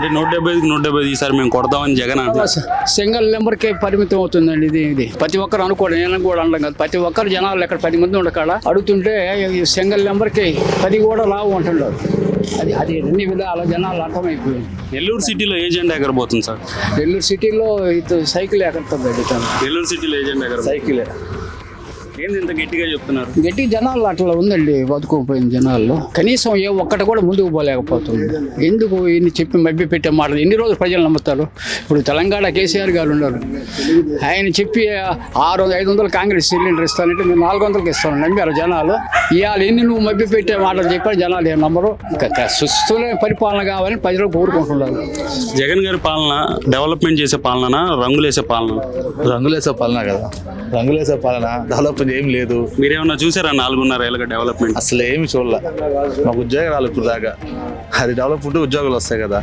అంటే నూట డెబ్బై నూట డెబ్బై ఐదు ఈసారి మేము కొడదామని జగన్ సింగిల్ నెంబర్కే పరిమితం అవుతుందండి ఇది ఇది. ప్రతి ఒక్కరు అనుకోవడం నేను కూడా అనడం కాదు. ప్రతి ఒక్కరు జనాలు ఎక్కడ పది మంది ఉండకాడ అడుగుతుంటే సింగిల్ నెంబర్కి పది కూడా లావు అంటున్నారు. అది అది అన్ని విధాల జనాలు అర్థమైపోయింది. నెల్లూరు సిటీలో ఏ జెండా ఎగరబోతుంది సార్? నెల్లూరు సిటీలో ఇది సైకిల్ తను నెల్లూరు సిటీలో ఏ జెండా ఎగరబోతుంది? సైకిల్. ఏంది ఇంత గట్టిగా చెప్తున్నారు? గట్టి జనాలు అట్లా ఉందండి బతుకుపోయింది జనాల్లో. కనీసం ఏ ఒక్కటి కూడా ముందుకు పోలేకపోతుంది. ఎందుకు ఇన్ని చెప్పి మభ్య పెట్టే మాటలు? ఎన్ని రోజులు ప్రజలు నమ్ముతారు? ఇప్పుడు తెలంగాణ కేసీఆర్ గారు ఉన్నారు. ఆయన చెప్పి ఆరు వందల ఐదు వందలు కాంగ్రెస్ సిలిండర్ ఇస్తానంటే మేము నాలుగు వందలకి ఇస్తాను నమ్మారు జనాలు. ఇవాళ ఎన్ని నువ్వు మభ్య పెట్టే మాటలు చెప్పారు జనాలు ఏం నమ్మరు. ఇంకా సుస్థులైన పరిపాలన కావాలని ప్రజలు కోరుకుంటున్నారు. జగన్ గారి పాలన డెవలప్మెంట్ చేసే పాలన రంగులేసే పాలన రంగులేసే పాలన కదా. రంగులేసే పాలన డెవలప్మెంట్ ఏం లేదు. మీరేమన్నా చూసారా నాలుగున్నర ఏళ్ళగా డెవలప్మెంట్ అసలు ఏమి చూడలే. మాకు ఉద్యోగాలు ఇప్పుడు దాకా. అది డెవలప్ ఉంటే ఉద్యోగాలు వస్తాయి కదా.